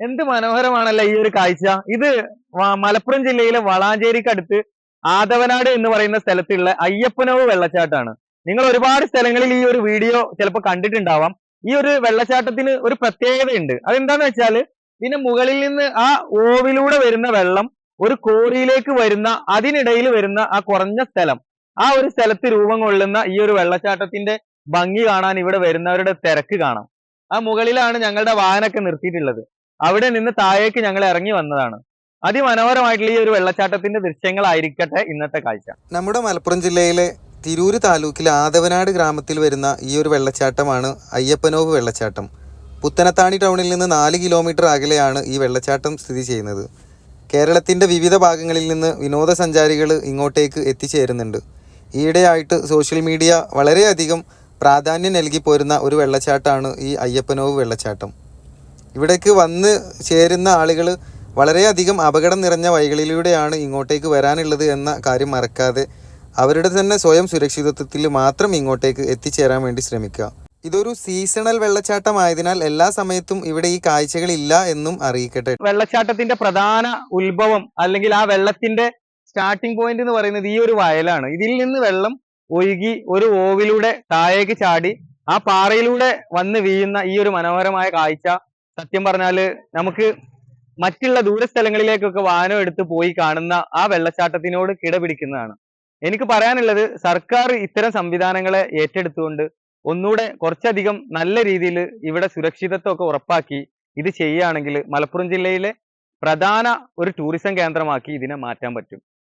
എന്ത് മനോഹരമാണല്ലേ ഈ ഒരു കാഴ്ച? ഇത് മലപ്പുറം ജില്ലയിലെ വളാഞ്ചേരിക്കടുത്ത് ആദവനാട് എന്ന് പറയുന്ന സ്ഥലത്തുള്ള അയ്യപ്പനവ് വെള്ളച്ചാട്ടമാണ്. നിങ്ങൾ ഒരുപാട് സ്ഥലങ്ങളിൽ ഈ ഒരു വീഡിയോ ചിലപ്പോൾ കണ്ടിട്ടുണ്ടാവാം. ഈ ഒരു വെള്ളച്ചാട്ടത്തിന് ഒരു പ്രത്യേകതയുണ്ട്. അതെന്താന്ന് വെച്ചാൽ ഇതിന്റെ മുകളിൽ നിന്ന് ആ ഓവിലൂടെ വരുന്ന വെള്ളം ഒരു കോറിയിലേക്ക് വരുന്ന അതിനിടയിൽ വരുന്ന ആ കുറഞ്ഞ സ്ഥലം. ആ ഒരു സ്ഥലത്ത് രൂപം കൊള്ളുന്ന ഈ ഒരു വെള്ളച്ചാട്ടത്തിന്റെ ഭംഗി കാണാൻ ഇവിടെ വരുന്നവരുടെ തിരക്ക് കാണാം. ആ മുകളിലാണ് ഞങ്ങളുടെ വാഹനമൊക്കെ നിർത്തിയിട്ടുള്ളത്. അവിടെ നിന്ന് താഴേക്ക് ഞങ്ങൾ ഇറങ്ങി വന്നതാണ്. അതിമനോഹരമായിട്ടുള്ള ഈ ഒരു വെള്ളച്ചാട്ടത്തിന്റെ ദൃശ്യങ്ങളായിരിക്കട്ടെ ഇന്നത്തെ കാഴ്ച. നമ്മുടെ മലപ്പുറം ജില്ലയിലെ തിരൂര് താലൂക്കിൽ ആദവനാട് ഗ്രാമത്തിൽ വരുന്ന ഈ ഒരു വെള്ളച്ചാട്ടമാണ് അയ്യപ്പനോവ് വെള്ളച്ചാട്ടം. പുത്തനത്താണി ടൗണിൽ നിന്ന് നാല് കിലോമീറ്റർ അകലെയാണ് ഈ വെള്ളച്ചാട്ടം സ്ഥിതി ചെയ്യുന്നത്. കേരളത്തിന്റെ വിവിധ ഭാഗങ്ങളിൽ നിന്ന് വിനോദസഞ്ചാരികൾ ഇങ്ങോട്ടേക്ക് എത്തിച്ചേരുന്നുണ്ട്. ഈയിടെയായിട്ട് സോഷ്യൽ മീഡിയ വളരെയധികം പ്രാധാന്യം നൽകി പോരുന്ന ഒരു വെള്ളച്ചാട്ടമാണ് ഈ അയ്യപ്പനോവ് വെള്ളച്ചാട്ടം. ഇവിടേക്ക് വന്ന് ചേരുന്ന ആളുകൾ വളരെയധികം അപകടം നിറഞ്ഞ വഴികളിലൂടെയാണ് ഇങ്ങോട്ടേക്ക് വരാനുള്ളത് എന്ന കാര്യം മറക്കാതെ അവരുടെ തന്നെ സ്വയം സുരക്ഷിതത്വത്തിൽ മാത്രം ഇങ്ങോട്ടേക്ക് എത്തിച്ചേരാൻ വേണ്ടി ശ്രമിക്കുക. ഇതൊരു സീസണൽ വെള്ളച്ചാട്ടമായതിനാൽ എല്ലാ സമയത്തും ഇവിടെ ഈ കാഴ്ചകൾ ഇല്ല എന്നും അറിയിക്കട്ടെ. വെള്ളച്ചാട്ടത്തിന്റെ പ്രധാന ഉത്ഭവം അല്ലെങ്കിൽ ആ വെള്ളത്തിന്റെ സ്റ്റാർട്ടിംഗ് പോയിന്റ് എന്ന് പറയുന്നത് ഈ ഒരു വയലാണ്. ഇതിൽ നിന്ന് വെള്ളം ഒഴുകി ഒരു ഓവിലൂടെ താഴേക്ക് ചാടി ആ പാറയിലൂടെ വന്ന് വീഴുന്ന ഈ ഒരു മനോഹരമായ കാഴ്ച സത്യം പറഞ്ഞാൽ നമുക്ക് മറ്റുള്ള ദൂരസ്ഥലങ്ങളിലേക്കൊക്കെ വാഹനം എടുത്ത് പോയി കാണുന്ന ആ വെള്ളച്ചാട്ടത്തിനോട് കിടപിടിക്കുന്നതാണ് എനിക്ക് പറയാനുള്ളത് സർക്കാർ ഇത്തരം സംവിധാനങ്ങളെ ഏറ്റെടുത്തുകൊണ്ട് ഒന്നുകൂടെ കുറച്ചധികം നല്ല രീതിയിൽ ഇവിടെ സുരക്ഷിതത്വം ഒക്കെ ഉറപ്പാക്കി ഇത് ചെയ്യുകയാണെങ്കിൽ മലപ്പുറം ജില്ലയിലെ പ്രധാന ഒരു ടൂറിസം കേന്ദ്രമാക്കി ഇതിനെ മാറ്റാൻ പറ്റും.